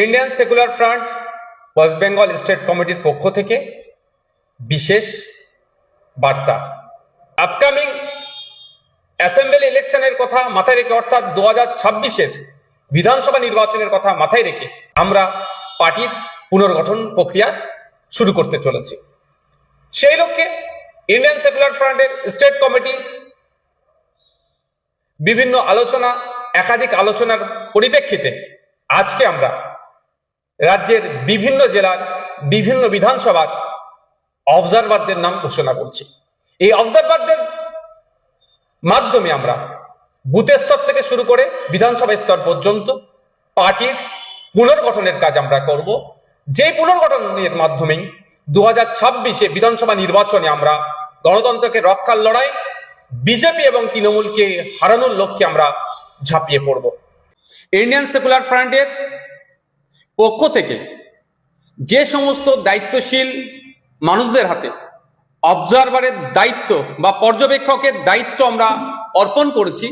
Indian secular front West Bengal state কমিটির পক্ষ থেকে বিশেষ বার্তা। আপকামিং অ্যাসেম্বলি ইলেকশনের কথা মাথায় রেখে, অর্থাৎ দু হাজার ছাব্বিশের বিধানসভা নির্বাচনের কথা মাথায় রেখে আমরা পার্টির পুনর্গঠন প্রক্রিয়া শুরু করতে চলেছি। সেই লক্ষ্যে ইন্ডিয়ান সেকুলার ফ্রন্টের স্টেট কমিটি বিভিন্ন আলোচনা, একাধিক আলোচনার পরিপ্রেক্ষিতে আজকে আমরা রাজ্যের বিভিন্ন জেলার বিভিন্ন বিধানসভার অবজারভারদের নাম ঘোষণা করছি। এই অবজারভারদের মাধ্যমে আমরা বুথ স্তর থেকে শুরু করে বিধানসভা স্তর পর্যন্ত পার্টির পুনর্গঠনের কাজ আমরা করব। যে পুনর্গঠনের মাধ্যমেই দু হাজার ছাব্বিশে বিধানসভা নির্বাচনে আমরা গণতন্ত্রকে রক্ষার লড়াই, বিজেপি এবং তৃণমূলকে হারানোর লক্ষ্যে আমরা ঝাঁপিয়ে পড়ব। ইন্ডিয়ান সেকুলার ফ্রন্টের পক্ষ থেকে যে সমস্ত দায়িত্বশীল মানুষদের হাতে অবজারভারের দায়িত্ব বা পর্যবেক্ষকের দায়িত্ব আমরা অর্পণ করেছি,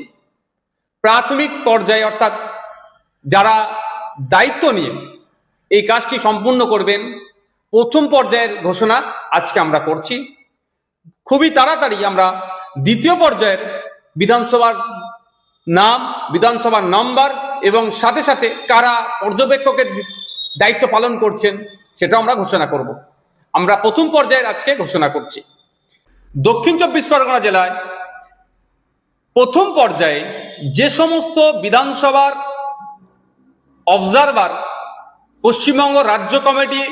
প্রাথমিক পর্যায়ে অর্থাৎ যারা দায়িত্ব নিয়ে এই কাজটি সম্পূর্ণ করবেন, প্রথম পর্যায়ের ঘোষণা আজকে আমরা করছি। খুবই তাড়াতাড়ি আমরা দ্বিতীয় পর্যায়ের বিধানসভার নাম, বিধানসভার নাম্বার এবং সাথে সাথে কারা পর্যবেক্ষকের দায়িত্ব পালন করছেন সেটা আমরা ঘোষণা করব। আমরা প্রথম পর্যায়ের আজকে ঘোষণা করছি। দক্ষিণ চব্বিশ পরগনা জেলায় প্রথম পর্যায়ে যে সমস্ত বিধানসভার অবজারভার পশ্চিমবঙ্গ রাজ্য কমিটি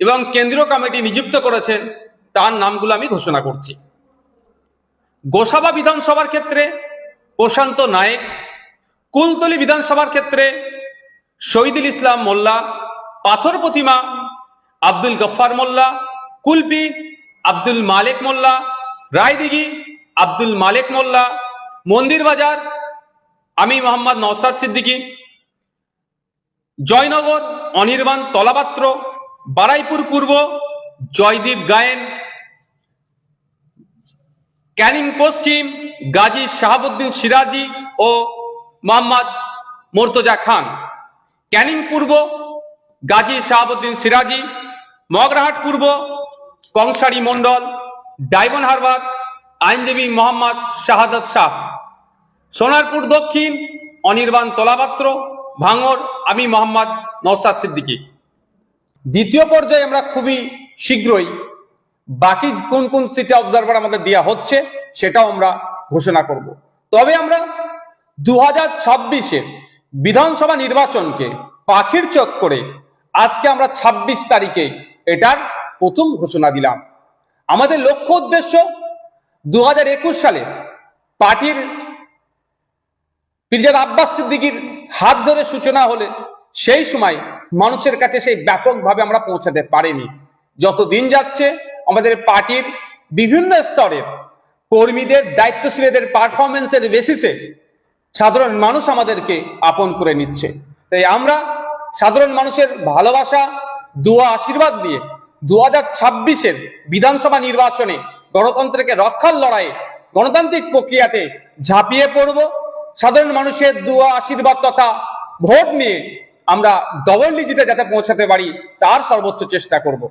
এবং কেন্দ্রীয় কমিটি নিযুক্ত করেছেন, তার নামগুলো আমি ঘোষণা করছি। গোসাবা বিধানসভার ক্ষেত্রে প্রশান্ত নায়েক কুলতলি বিধানসভার ক্ষেত্রে শহীদুল ইসলাম মোল্লা, পাথর প্রতিমা আব্দুল গফফার মোল্লা, কুলপি আব্দুল মালেক মোল্লা, রায়দিঘি আব্দুল মালেক মোল্লা, মন্দির বাজার আমি মোহাম্মদ নওসাদ সিদ্দিকী, জয়নগর অনির্বাণ তলাপাত্র, বারাইপুর পূর্ব জয়দীপ গায়েন, ক্যানিং পশ্চিম গাজী শাহাবুদ্দিন সিরাজি ও মোহাম্মদ মোর্তজা খান। ক্যানিং পূর্ব, গাজী শাহাবুদ্দিন সিরাজি। মগরাহাট পূর্ব, কংসারী মণ্ডল, ডায়মন্ড হারবার, আইনজীবী মোহাম্মদ শাহাদত শাহ। সোনারপুর দক্ষিণ, অনির্বাণ তলাপাত্র, ভাঙর, আমি মোহাম্মদ নওসাদ সিদ্দিকী। দ্বিতীয় পর্যায়ে আমরা খুবই শীঘ্রই বাকি কোন কোন সিটে অবজারভার আমাদের দেওয়া হচ্ছে, সেটাও আমরা ঘোষণা করব। তবে আমরা দু হাজার ছাব্বিশের বিধানসভা নির্বাচনকে পাখির চোখ করে আজকে আমরা ২৬ তারিখে এটার প্রথম ঘোষণা দিলাম। আমাদের লক্ষ্য উদ্দেশ্য দু হাজার একুশ সালে পার্টির পিরজাদ আব্বাস সিদ্দিকির হাত ধরে সূচনা হলে সেই সময় মানুষের কাছে সেই ব্যাপকভাবে আমরা পৌঁছাতে পারিনি। যত দিন যাচ্ছে আমাদের পার্টির বিভিন্ন স্তরের কর্মীদের, দায়িত্বশীলদের পারফরমেন্সের বেসিসে সাধারণ মানুষ আমাদেরকে আপন করে নিচ্ছে। তাই আমরা সাধারণ মানুষের ভালোবাসা, দুয়া, আশীর্বাদ দিয়ে দু হাজার ছাব্বিশের বিধানসভা নির্বাচনে গণতন্ত্রকে রক্ষার লড়াইয়ে গণতান্ত্রিক প্রক্রিয়াতে ঝাঁপিয়ে পড়ব। সাধারণ মানুষের দুয়া, আশীর্বাদ তথা ভোট নিয়ে আমরা ডবল ডিজিটে যাতে পৌঁছাতে পারি, তার সর্বোচ্চ চেষ্টা করব।